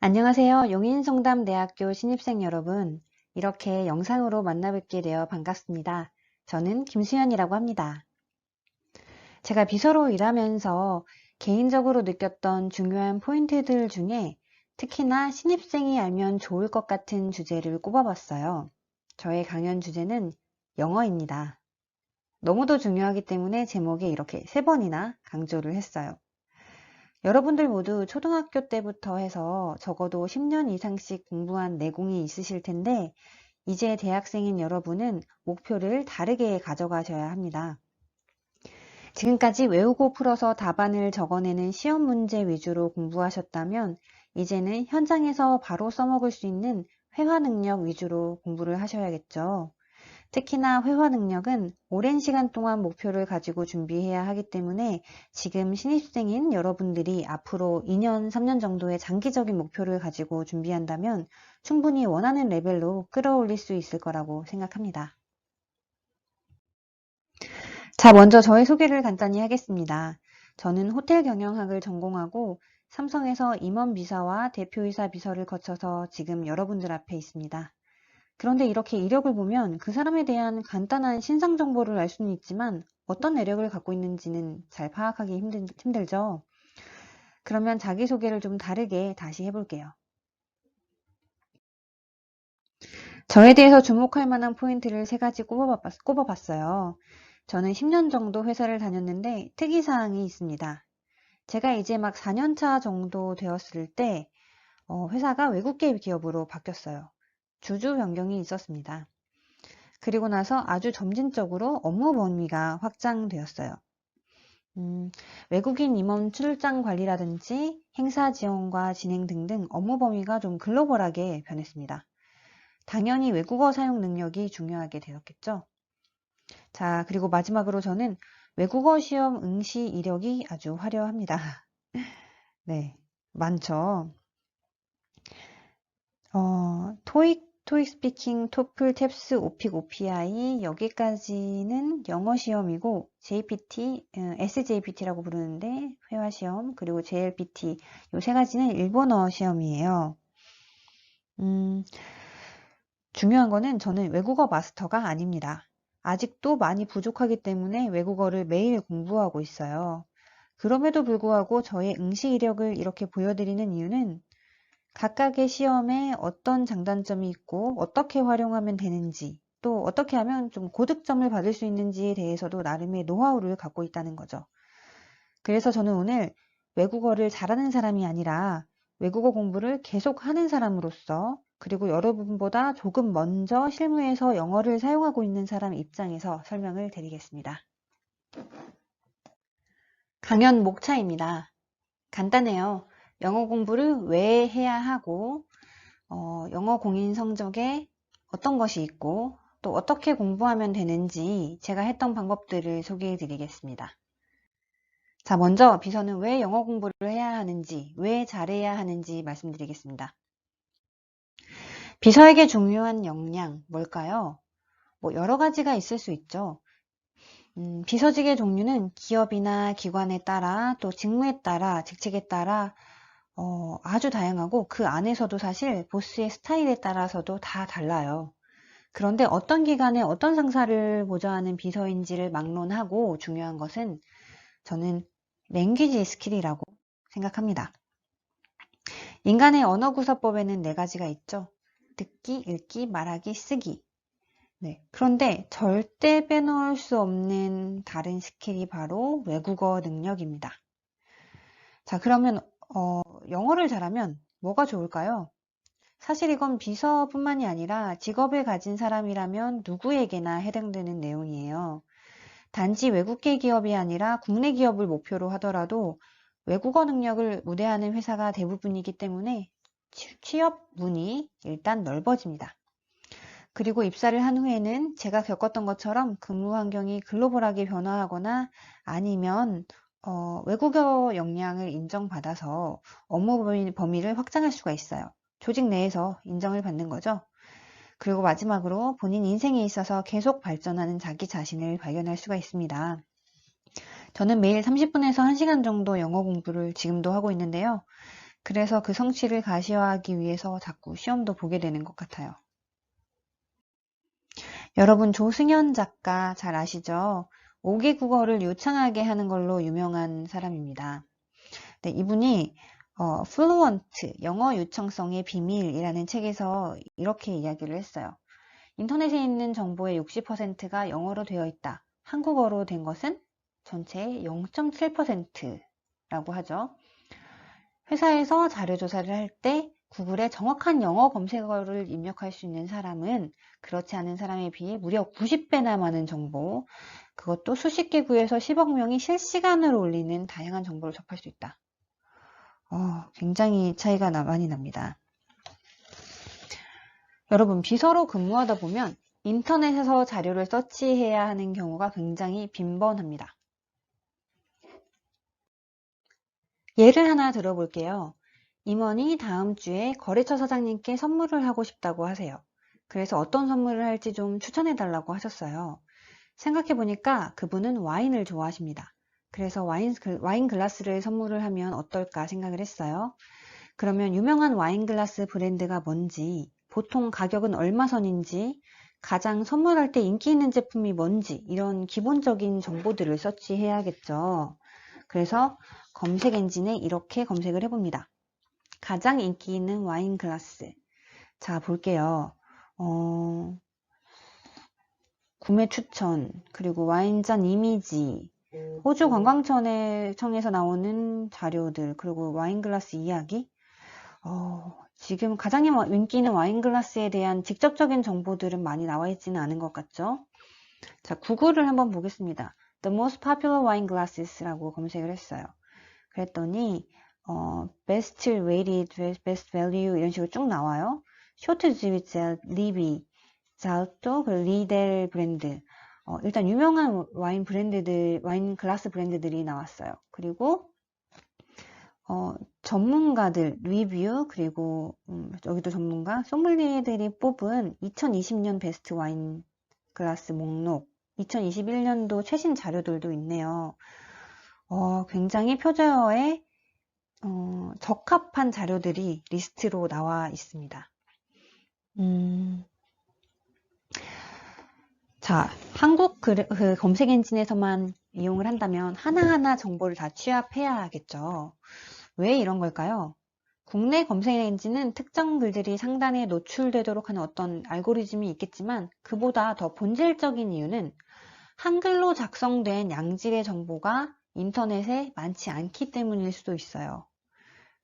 안녕하세요. 용인성담대학교 신입생 여러분. 이렇게 영상으로 만나뵙게 되어 반갑습니다. 저는 김수현이라고 합니다. 제가 비서로 일하면서 개인적으로 느꼈던 중요한 포인트들 중에 특히나 신입생이 알면 좋을 것 같은 주제를 꼽아봤어요. 저의 강연 주제는 영어입니다. 너무도 중요하기 때문에 제목에 이렇게 세 번이나 강조를 했어요. 여러분들 모두 초등학교 때부터 해서 적어도 10년 이상씩 공부한 내공이 있으실 텐데 이제 대학생인 여러분은 목표를 다르게 가져가셔야 합니다. 지금까지 외우고 풀어서 답안을 적어내는 시험 문제 위주로 공부하셨다면 이제는 현장에서 바로 써먹을 수 있는 회화 능력 위주로 공부를 하셔야겠죠. 특히나 회화 능력은 오랜 시간 동안 목표를 가지고 준비해야 하기 때문에 지금 신입생인 여러분들이 앞으로 2년, 3년 정도의 장기적인 목표를 가지고 준비한다면 충분히 원하는 레벨로 끌어올릴 수 있을 거라고 생각합니다. 자, 먼저 저의 소개를 간단히 하겠습니다. 저는 호텔 경영학을 전공하고 삼성에서 임원 비서와 대표이사 비서를 거쳐서 지금 여러분들 앞에 있습니다. 그런데 이렇게 이력을 보면 그 사람에 대한 간단한 신상 정보를 알 수는 있지만 어떤 내력을 갖고 있는지는 잘 파악하기 힘들, 힘들죠. 그러면 자기소개를 좀 다르게 다시 해볼게요. 저에 대해서 주목할 만한 포인트를 세 가지 꼽아봤, 꼽아봤어요. 저는 10년 정도 회사를 다녔는데 특이사항이 있습니다. 제가 이제 막 4년차 정도 되었을 때 어, 회사가 외국계 기업으로 바뀌었어요. 주주 변경이 있었습니다. 그리고 나서 아주 점진적으로 업무 범위가 확장되었어요. 음, 외국인 임원 출장 관리라든지 행사 지원과 진행 등등 업무 범위가 좀 글로벌하게 변했습니다. 당연히 외국어 사용 능력이 중요하게 되었겠죠. 자, 그리고 마지막으로 저는 외국어 시험 응시 이력이 아주 화려합니다. 네, 많죠. 어, 토익 토익 스피킹, 토플, 탭스, 오픽, OPI 여기까지는 영어 시험이고 JPT, SJPT라고 부르는데 회화 시험 그리고 JLPT 이 세 가지는 일본어 시험이에요. 음, 중요한 거는 저는 외국어 마스터가 아닙니다. 아직도 많이 부족하기 때문에 외국어를 매일 공부하고 있어요. 그럼에도 불구하고 저의 응시 이력을 이렇게 보여드리는 이유는 각각의 시험에 어떤 장단점이 있고 어떻게 활용하면 되는지 또 어떻게 하면 좀 고득점을 받을 수 있는지에 대해서도 나름의 노하우를 갖고 있다는 거죠. 그래서 저는 오늘 외국어를 잘하는 사람이 아니라 외국어 공부를 계속 하는 사람으로서 그리고 여러분보다 조금 먼저 실무에서 영어를 사용하고 있는 사람 입장에서 설명을 드리겠습니다. 강연 목차입니다. 간단해요. 영어 공부를 왜 해야 하고 어, 영어 공인 성적에 어떤 것이 있고 또 어떻게 공부하면 되는지 제가 했던 방법들을 소개해 드리겠습니다. 자, 먼저 비서는 왜 영어 공부를 해야 하는지, 왜 잘해야 하는지 말씀드리겠습니다. 비서에게 중요한 역량, 뭘까요? 뭐 여러 가지가 있을 수 있죠. 음, 비서직의 종류는 기업이나 기관에 따라 또 직무에 따라 직책에 따라 어, 아주 다양하고 그 안에서도 사실 보스의 스타일에 따라서도 다 달라요. 그런데 어떤 기관에 어떤 상사를 보좌하는 비서인지를 막론하고 중요한 것은 저는 랭귀지 스킬이라고 생각합니다. 인간의 언어 구사법에는 네 가지가 있죠. 듣기, 읽기, 말하기, 쓰기. 네. 그런데 절대 빼놓을 수 없는 다른 스킬이 바로 외국어 능력입니다. 자, 그러면 어, 영어를 잘하면 뭐가 좋을까요? 사실 이건 비서뿐만이 아니라 직업을 가진 사람이라면 누구에게나 해당되는 내용이에요. 단지 외국계 기업이 아니라 국내 기업을 목표로 하더라도 외국어 능력을 우대하는 회사가 대부분이기 때문에 취업 문이 일단 넓어집니다. 그리고 입사를 한 후에는 제가 겪었던 것처럼 근무 환경이 글로벌하게 변화하거나 아니면 어, 외국어 역량을 인정받아서 업무 범위, 를 확장할 수가 있어요. 조직 내에서 인정을 받는 거죠. 그리고 마지막으로 본인 인생에 있어서 계속 발전하는 자기 자신을 발견할 수가 있습니다. 저는 매일 30분에서 1시간 정도 영어 공부를 지금도 하고 있는데요. 그래서 그 성취를 가시화하기 위해서 자꾸 시험도 보게 되는 것 같아요. 여러분 조승현 작가 잘 아시죠? 5개 국어를 유창하게 하는 걸로 유명한 사람입니다. 네, 이분이 어, Fluent, 영어 유창성의 비밀이라는 책에서 이렇게 이야기를 했어요. 인터넷에 있는 정보의 60%가 영어로 되어 있다. 한국어로 된 것은 전체의 0.7%라고 하죠. 회사에서 자료조사를 할 때 구글에 정확한 영어 검색어를 입력할 수 있는 사람은 그렇지 않은 사람에 비해 무려 90배나 많은 정보, 그것도 수십 개 구에서 10억 명이 실시간으로 올리는 다양한 정보를 접할 수 있다. 어, 굉장히 차이가 나- 많이 납니다. 여러분, 비서로 근무하다 보면 인터넷에서 자료를 서치해야 하는 경우가 굉장히 빈번합니다. 예를 하나 들어볼게요. 임원이 다음 주에 거래처 사장님께 선물을 하고 싶다고 하세요. 그래서 어떤 선물을 할지 좀 추천해 달라고 하셨어요. 생각해 보니까 그분은 와인을 좋아하십니다. 그래서 와인, 그- 와인 글라스를 선물을 하면 어떨까 생각을 했어요. 그러면 유명한 와인 글라스 브랜드가 뭔지, 보통 가격은 얼마 선인지, 가장 선물할 때 인기 있는 제품이 뭔지, 이런 기본적인 정보들을 서치해야겠죠. 그래서 검색 엔진에 이렇게 검색을 해봅니다. 가장 인기 있는 와인 글라스. 자, 볼게요. 어, 구매 추천, 그리고 와인잔 이미지, 호주 관광청에 청에서 나오는 자료들, 그리고 와인 글라스 이야기. 어, 지금 가장 인기 있는 와인 글라스에 대한 직접적인 정보들은 많이 나와 있지는 않은 것 같죠? 자, 구글을 한번 보겠습니다. The most popular wine glasses라고 검색을 했어요. 그랬더니 어, best rated, best value 이런 식으로 쭉 나와요. 쇼트 지위젤, 리비, 잘또 그 리델 브랜드. 어, 일단 유명한 와인 브랜드들, 와인 글라스 브랜드들이 나왔어요. 그리고 어, 전문가들 리뷰 그리고 음, 여기도 전문가 소믈리에들이 뽑은 2020년 베스트 와인 글라스 목록 2021년도 최신 자료들도 있네요. 어, 굉장히 표저에 어, 적합한 자료들이 리스트로 나와 있습니다. 음, 자, 한국 그, 그 검색 엔진에서만 이용을 한다면 하나하나 정보를 다 취합해야 하겠죠. 왜 이런 걸까요? 국내 검색 엔진은 특정 글들이 상단에 노출되도록 하는 어떤 알고리즘이 있겠지만 그보다 더 본질적인 이유는 한글로 작성된 양질의 정보가 인터넷에 많지 않기 때문일 수도 있어요.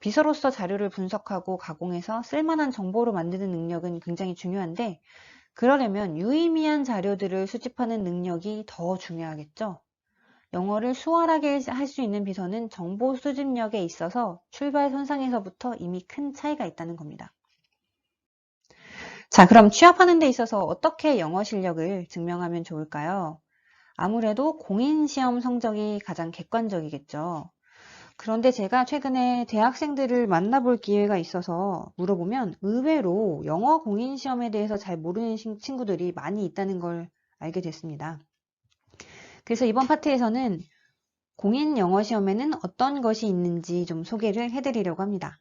비서로서 자료를 분석하고 가공해서 쓸만한 정보로 만드는 능력은 굉장히 중요한데 그러려면 유의미한 자료들을 수집하는 능력이 더 중요하겠죠. 영어를 수월하게 할 수 있는 비서는 정보 수집력에 있어서 출발 선상에서부터 이미 큰 차이가 있다는 겁니다. 자, 그럼 취업하는 데 있어서 어떻게 영어 실력을 증명하면 좋을까요? 아무래도 공인 시험 성적이 가장 객관적이겠죠. 그런데 제가 최근에 대학생들을 만나볼 기회가 있어서 물어보면 의외로 영어 공인 시험에 대해서 잘 모르는 친구들이 많이 있다는 걸 알게 됐습니다. 그래서 이번 파트에서는 공인 영어 시험에는 어떤 것이 있는지 좀 소개를 해드리려고 합니다.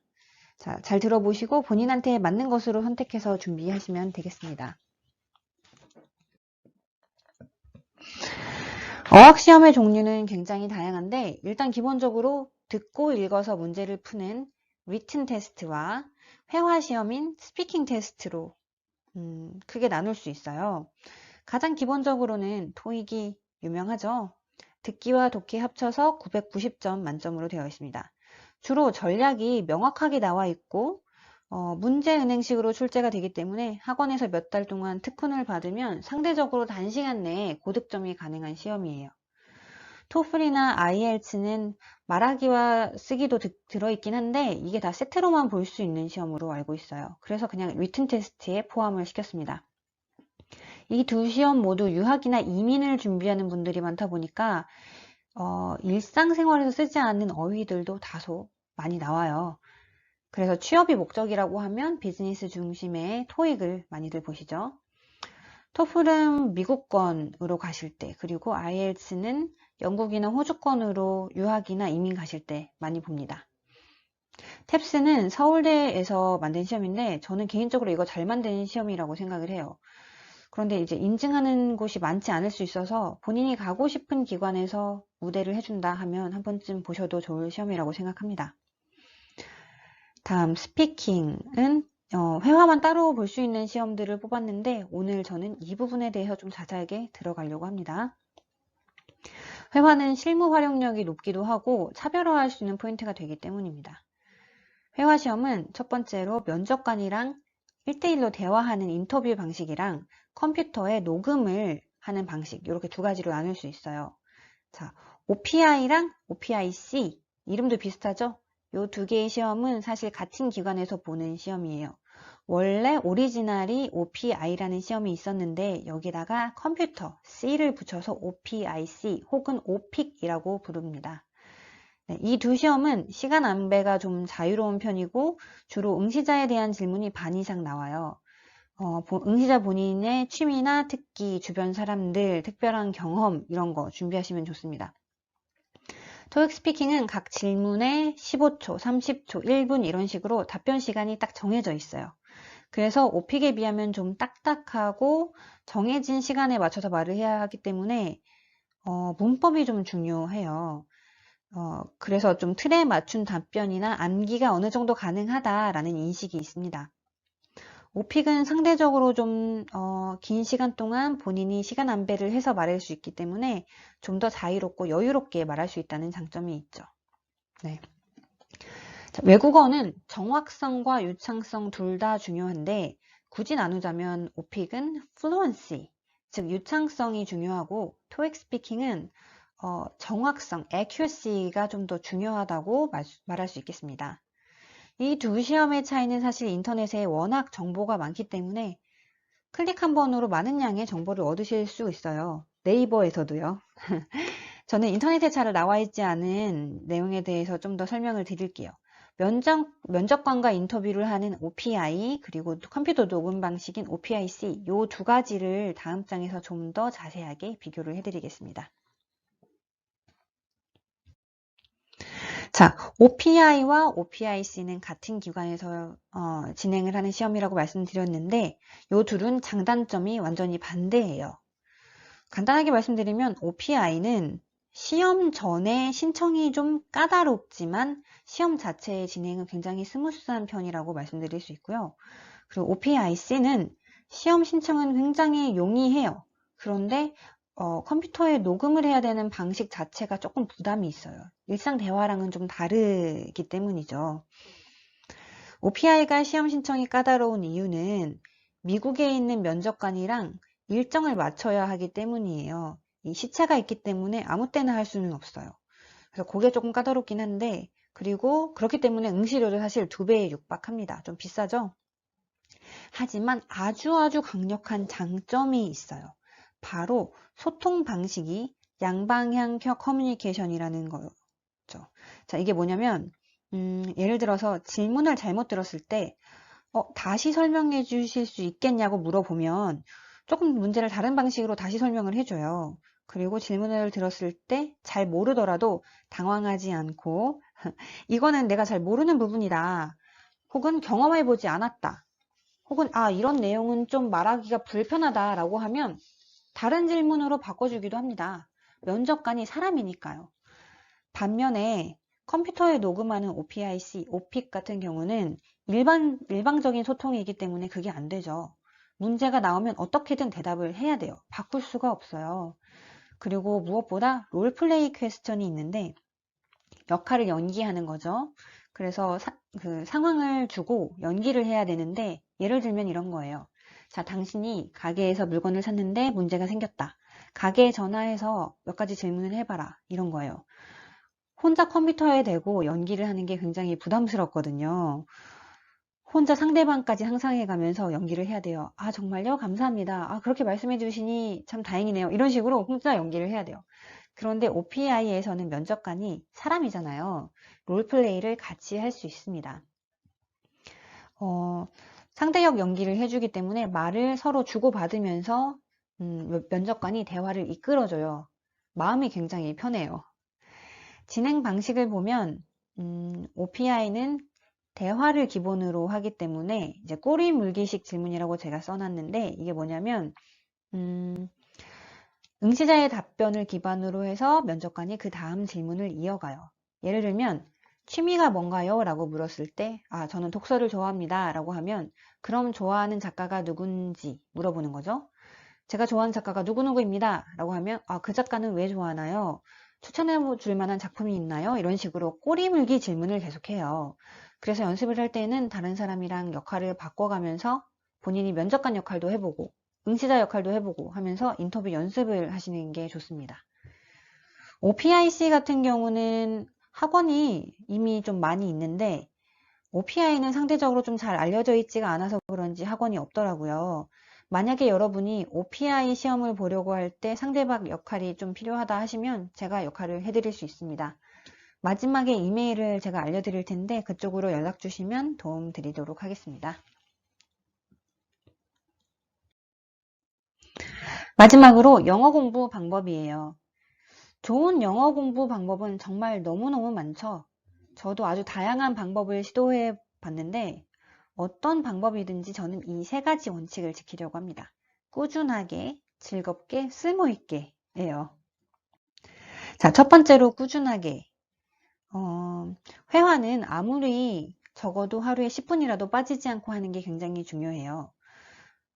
자, 잘 들어보시고 본인한테 맞는 것으로 선택해서 준비하시면 되겠습니다. 어학시험의 종류는 굉장히 다양한데 일단 기본적으로 듣고 읽어서 문제를 푸는 written 테스트와 회화 시험인 스피킹 테스트로 음, 크게 나눌 수 있어요. 가장 기본적으로는 토익이 유명하죠. 듣기와 독기 합쳐서 990점 만점으로 되어 있습니다. 주로 전략이 명확하게 나와 있고 어, 문제 은행식으로 출제가 되기 때문에 학원에서 몇 달 동안 특훈을 받으면 상대적으로 단시간 내에 고득점이 가능한 시험이에요. 토플이나 IELTS는 말하기와 쓰기도 들어있긴 한데 이게 다 세트로만 볼 수 있는 시험으로 알고 있어요. 그래서 그냥 리튼 테스트에 포함을 시켰습니다. 이 두 시험 모두 유학이나 이민을 준비하는 분들이 많다 보니까 어, 일상생활에서 쓰지 않는 어휘들도 다소 많이 나와요. 그래서 취업이 목적이라고 하면 비즈니스 중심의 토익을 많이들 보시죠. 토플은 미국권으로 가실 때, 그리고 IELTS는 영국이나 호주권으로 유학이나 이민 가실 때 많이 봅니다. 탭스는 서울대에서 만든 시험인데 저는 개인적으로 이거 잘 만든 시험이라고 생각을 해요. 그런데 이제 인증하는 곳이 많지 않을 수 있어서 본인이 가고 싶은 기관에서 우대를 해준다 하면 한 번쯤 보셔도 좋을 시험이라고 생각합니다. 다음 스피킹은 어, 회화만 따로 볼 수 있는 시험들을 뽑았는데 오늘 저는 이 부분에 대해서 좀 자세하게 들어가려고 합니다. 회화는 실무 활용력이 높기도 하고 차별화할 수 있는 포인트가 되기 때문입니다. 회화 시험은 첫 번째로 면접관이랑 1대1로 대화하는 인터뷰 방식이랑 컴퓨터에 녹음을 하는 방식 이렇게 두 가지로 나눌 수 있어요. 자, OPI랑 OPIC 이름도 비슷하죠? 이 두 개의 시험은 사실 같은 기관에서 보는 시험이에요. 원래 오리지널이 OPI라는 시험이 있었는데 여기다가 컴퓨터 C를 붙여서 OPIC 혹은 OPIC이라고 부릅니다. 네, 이두 시험은 시간 안배가 좀 자유로운 편이고 주로 응시자에 대한 질문이 반 이상 나와요. 어, 응시자 본인의 취미나 특기, 주변 사람들, 특별한 경험 이런 거 준비하시면 좋습니다. 토익 스피킹은 각 질문에 15초, 30초, 1분 이런 식으로 답변 시간이 딱 정해져 있어요. 그래서 오픽에 비하면 좀 딱딱하고 정해진 시간에 맞춰서 말을 해야 하기 때문에 어, 문법이 좀 중요해요. 어, 그래서 좀 틀에 맞춘 답변이나 암기가 어느 정도 가능하다라는 인식이 있습니다. 오픽은 상대적으로 좀, 어, 긴 시간 동안 본인이 시간 안배를 해서 말할 수 있기 때문에 좀 더 자유롭고 여유롭게 말할 수 있다는 장점이 있죠. 네. 자, 외국어는 정확성과 유창성 둘 다 중요한데 굳이 나누자면 오픽은 fluency, 즉 유창성이 중요하고 토익 스피킹은 어, 정확성, accuracy가 좀 더 중요하다고 말, 말할 수 있겠습니다. 이 두 시험의 차이는 사실 인터넷에 워낙 정보가 많기 때문에 클릭 한 번으로 많은 양의 정보를 얻으실 수 있어요. 네이버에서도요. 저는 인터넷에 잘 나와 있지 않은 내용에 대해서 좀 더 설명을 드릴게요. 면접, 면접관과 인터뷰를 하는 OPI 그리고 컴퓨터 녹음 방식인 OPIC 이 두 가지를 다음 장에서 좀 더 자세하게 비교를 해드리겠습니다. 자, OPI와 OPIC는 같은 기관에서 어, 진행을 하는 시험이라고 말씀드렸는데 이 둘은 장단점이 완전히 반대예요. 간단하게 말씀드리면 OPI는 시험 전에 신청이 좀 까다롭지만 시험 자체의 진행은 굉장히 스무스한 편이라고 말씀드릴 수 있고요. 그리고 OPIC는 시험 신청은 굉장히 용이해요. 그런데 어, 컴퓨터에 녹음을 해야 되는 방식 자체가 조금 부담이 있어요. 일상 대화랑은 좀 다르기 때문이죠. OPI가 시험 신청이 까다로운 이유는 미국에 있는 면접관이랑 일정을 맞춰야 하기 때문이에요. 이 시차가 있기 때문에 아무 때나 할 수는 없어요. 그래서 그게 조금 까다롭긴 한데 그리고 그렇기 때문에 응시료도 사실 두 배에 육박합니다. 좀 비싸죠? 하지만 아주 아주 강력한 장점이 있어요. 바로 소통 방식이 양방향 커뮤니케이션이라는 거죠. 자, 이게 뭐냐면 음, 예를 들어서 질문을 잘못 들었을 때 어, 다시 설명해 주실 수 있겠냐고 물어보면 조금 문제를 다른 방식으로 다시 설명을 해줘요. 그리고 질문을 들었을 때 잘 모르더라도 당황하지 않고 이거는 내가 잘 모르는 부분이다. 혹은 경험해 보지 않았다. 혹은 아 이런 내용은 좀 말하기가 불편하다 라고 하면 다른 질문으로 바꿔주기도 합니다. 면접관이 사람이니까요. 반면에 컴퓨터에 녹음하는 OPIC, OPIC 같은 경우는 일반, 일방적인 소통이기 때문에 그게 안 되죠. 문제가 나오면 어떻게든 대답을 해야 돼요. 바꿀 수가 없어요. 그리고 무엇보다 롤플레이 퀘스천이 있는데 역할을 연기하는 거죠. 그래서 사, 그 상황을 주고 연기를 해야 되는데 예를 들면 이런 거예요. 자, 당신이 가게에서 물건을 샀는데 문제가 생겼다. 가게에 전화해서 몇 가지 질문을 해봐라. 이런 거예요. 혼자 컴퓨터에 대고 연기를 하는 게 굉장히 부담스럽거든요. 혼자 상대방까지 상상해가면서 연기를 해야 돼요. 아, 정말요? 감사합니다. 아, 그렇게 말씀해 주시니 참 다행이네요. 이런 식으로 혼자 연기를 해야 돼요. 그런데 OPI에서는 면접관이 사람이잖아요. 롤플레이를 같이 할 수 있습니다. 어, 상대역 연기를 해주기 때문에 말을 서로 주고받으면서 음, 면접관이 대화를 이끌어줘요. 마음이 굉장히 편해요. 진행 방식을 보면 음, OPI는 대화를 기본으로 하기 때문에 이제 꼬리 물기식 질문이라고 제가 써놨는데 이게 뭐냐면 음, 응시자의 답변을 기반으로 해서 면접관이 그 다음 질문을 이어가요. 예를 들면 취미가 뭔가요? 라고 물었을 때 아, 저는 독서를 좋아합니다. 라고 하면 그럼 좋아하는 작가가 누군지 물어보는 거죠. 제가 좋아하는 작가가 누구누구입니다. 라고 하면 아, 그 작가는 왜 좋아하나요? 추천해 줄 만한 작품이 있나요? 이런 식으로 꼬리물기 질문을 계속해요. 그래서 연습을 할 때는 다른 사람이랑 역할을 바꿔가면서 본인이 면접관 역할도 해보고 응시자 역할도 해보고 하면서 인터뷰 연습을 하시는 게 좋습니다. OPIC 같은 경우는 학원이 이미 좀 많이 있는데 OPI는 상대적으로 좀 잘 알려져 있지가 않아서 그런지 학원이 없더라고요. 만약에 여러분이 OPI 시험을 보려고 할 때 상대방 역할이 좀 필요하다 하시면 제가 역할을 해드릴 수 있습니다. 마지막에 이메일을 제가 알려드릴 텐데 그쪽으로 연락 주시면 도움 드리도록 하겠습니다. 마지막으로 영어 공부 방법이에요. 좋은 영어 공부 방법은 정말 너무너무 많죠. 저도 아주 다양한 방법을 시도해 봤는데 어떤 방법이든지 저는 이 세 가지 원칙을 지키려고 합니다. 꾸준하게, 즐겁게, 쓸모있게 예요. 자, 첫 번째로 꾸준하게. 어, 회화는 아무리 적어도 하루에 10분이라도 빠지지 않고 하는 게 굉장히 중요해요.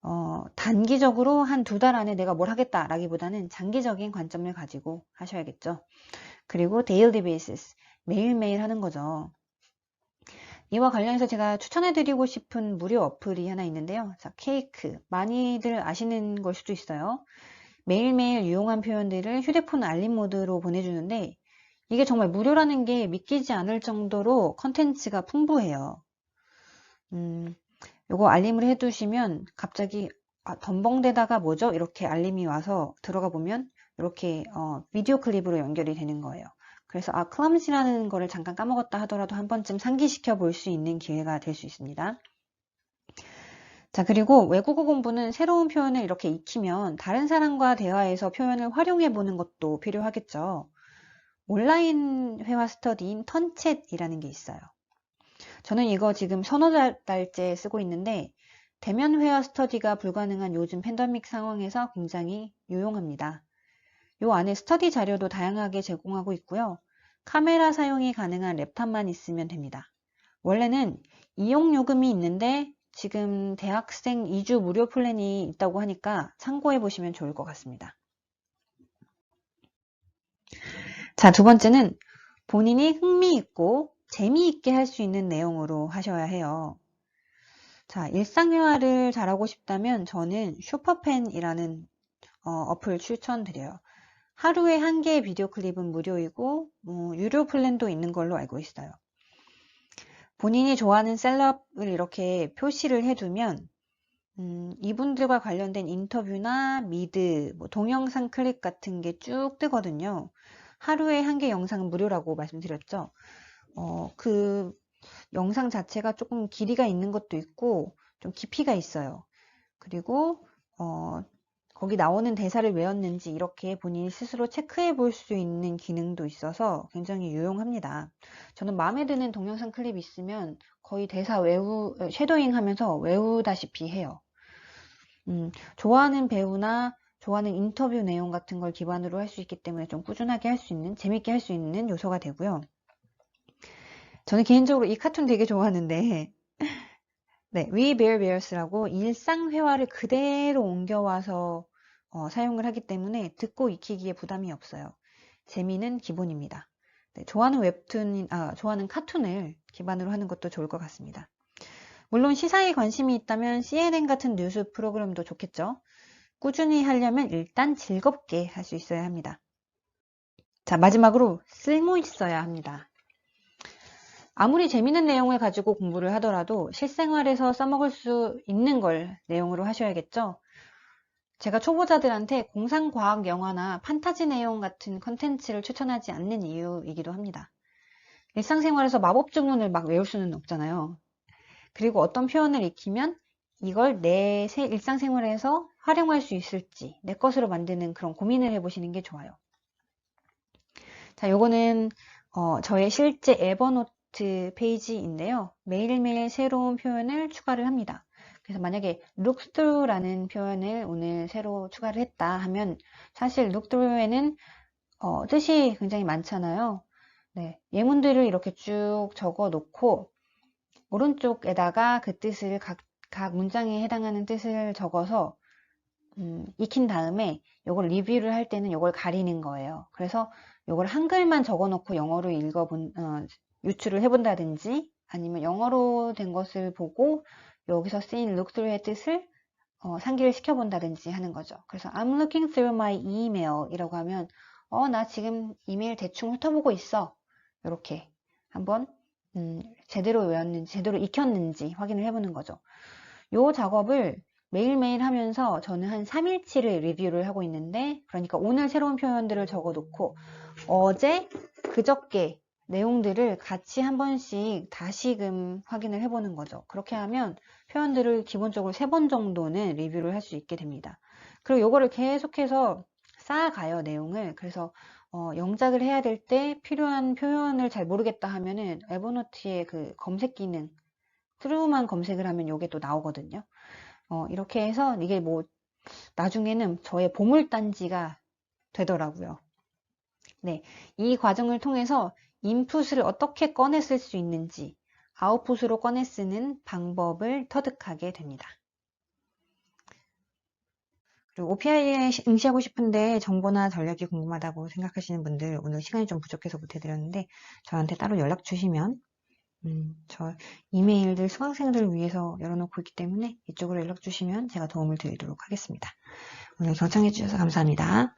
어, 단기적으로 한 두 달 안에 내가 뭘 하겠다 라기보다는 장기적인 관점을 가지고 하셔야겠죠. 그리고 daily basis, 매일매일 하는 거죠. 이와 관련해서 제가 추천해드리고 싶은 무료 어플이 하나 있는데요. 자, 케이크. 많이들 아시는 걸 수도 있어요. 매일매일 유용한 표현들을 휴대폰 알림 모드로 보내주는데 이게 정말 무료라는 게 믿기지 않을 정도로 컨텐츠가 풍부해요. 음, 요거 알림을 해두시면 갑자기 아, 덤벙대다가 뭐죠? 이렇게 알림이 와서 들어가 보면 이렇게 어, 비디오 클립으로 연결이 되는 거예요. 그래서 아 클럼시라는 거를 잠깐 까먹었다 하더라도 한 번쯤 상기시켜 볼 수 있는 기회가 될 수 있습니다. 자 그리고 외국어 공부는 새로운 표현을 이렇게 익히면 다른 사람과 대화에서 표현을 활용해 보는 것도 필요하겠죠. 온라인 회화 스터디인 턴챗이라는 게 있어요. 저는 이거 지금 서너 달째 쓰고 있는데 대면 회화 스터디가 불가능한 요즘 팬데믹 상황에서 굉장히 유용합니다. 요 안에 스터디 자료도 다양하게 제공하고 있고요. 카메라 사용이 가능한 랩탑만 있으면 됩니다. 원래는 이용 요금이 있는데 지금 대학생 2주 무료 플랜이 있다고 하니까 참고해 보시면 좋을 것 같습니다. 자, 두 번째는 본인이 흥미있고 재미있게 할 수 있는 내용으로 하셔야 해요. 자, 일상회화를 잘하고 싶다면 저는 슈퍼팬이라는 어, 플 추천드려요. 하루에 한 개의 비디오 클립은 무료이고 뭐, 유료 플랜도 있는 걸로 알고 있어요. 본인이 좋아하는 셀럽을 이렇게 표시를 해두면 음, 이분들과 관련된 인터뷰나 미드, 뭐 동영상 클립 같은 게 쭉 뜨거든요. 하루에 한 개 영상은 무료라고 말씀드렸죠. 어, 그 영상 자체가 조금 길이가 있는 것도 있고 좀 깊이가 있어요. 그리고 어, 거기 나오는 대사를 외웠는지 이렇게 본인이 스스로 체크해 볼 수 있는 기능도 있어서 굉장히 유용합니다. 저는 마음에 드는 동영상 클립 있으면 거의 대사 외우, 쉐도잉 하면서 외우다시피 해요. 음, 좋아하는 배우나 좋아하는 인터뷰 내용 같은 걸 기반으로 할 수 있기 때문에 좀 꾸준하게 할 수 있는, 재밌게 할 수 있는 요소가 되고요. 저는 개인적으로 이 카툰 되게 좋아하는데 네, We Bear Bears라고 일상 회화를 그대로 옮겨와서 어, 사용을 하기 때문에 듣고 익히기에 부담이 없어요. 재미는 기본입니다. 네, 좋아하는 웹툰, 아, 좋아하는 카툰을 기반으로 하는 것도 좋을 것 같습니다. 물론 시사에 관심이 있다면 CNN 같은 뉴스 프로그램도 좋겠죠. 꾸준히 하려면 일단 즐겁게 할 수 있어야 합니다. 자, 마지막으로 쓸모 있어야 합니다. 아무리 재밌는 내용을 가지고 공부를 하더라도 실생활에서 써먹을 수 있는 걸 내용으로 하셔야겠죠. 제가 초보자들한테 공상과학 영화나 판타지 내용 같은 컨텐츠를 추천하지 않는 이유이기도 합니다. 일상생활에서 마법 주문을 막 외울 수는 없잖아요. 그리고 어떤 표현을 익히면 이걸 내 일상생활에서 활용할 수 있을지 내 것으로 만드는 그런 고민을 해보시는 게 좋아요. 자, 요거는 어, 저의 실제 에버노트 페이지인데요. 매일매일 새로운 표현을 추가를 합니다. 그래서 만약에 look through라는 표현을 오늘 새로 추가를 했다 하면 사실 look through에는 어, 뜻이 굉장히 많잖아요. 네, 예문들을 이렇게 쭉 적어 놓고 오른쪽에다가 그 뜻을 각, 각 문장에 해당하는 뜻을 적어서 음, 익힌 다음에 이걸 리뷰를 할 때는 이걸 가리는 거예요. 그래서 이걸 한글만 적어 놓고 영어로 읽어본 어, 유출을 해본다든지 아니면 영어로 된 것을 보고 여기서 쓰인 look through의 뜻을 어, 상기를 시켜본다든지 하는 거죠. 그래서 I'm looking through my email 이라고 하면 어, 나 지금 이메일 대충 훑어보고 있어. 이렇게 한번 음, 제대로 외웠는지, 제대로 익혔는지 확인을 해보는 거죠. 요 작업을 매일매일 하면서 저는 한 3일치를 리뷰를 하고 있는데, 그러니까 오늘 새로운 표현들을 적어 놓고, 어제, 그저께 내용들을 같이 한 번씩 다시금 확인을 해보는 거죠. 그렇게 하면 표현들을 기본적으로 세 번 정도는 리뷰를 할 수 있게 됩니다. 그리고 요거를 계속해서 쌓아가요, 내용을. 그래서 어, 영작을 해야 될 때 필요한 표현을 잘 모르겠다 하면은 에버노트의 그 검색 기능, 트루만 검색을 하면 이게 또 나오거든요. 어, 이렇게 해서 이게 뭐 나중에는 저의 보물단지가 되더라고요. 네, 이 과정을 통해서 인풋을 어떻게 꺼내 쓸 수 있는지 아웃풋으로 꺼내 쓰는 방법을 터득하게 됩니다. 그리고 OPI에 응시하고 싶은데 정보나 전략이 궁금하다고 생각하시는 분들 오늘 시간이 좀 부족해서 못해드렸는데 저한테 따로 연락 주시면 음, 저 이메일들 수강생들을 위해서 열어놓고 있기 때문에 이쪽으로 연락 주시면 제가 도움을 드리도록 하겠습니다. 오늘 경청해 주셔서 감사합니다.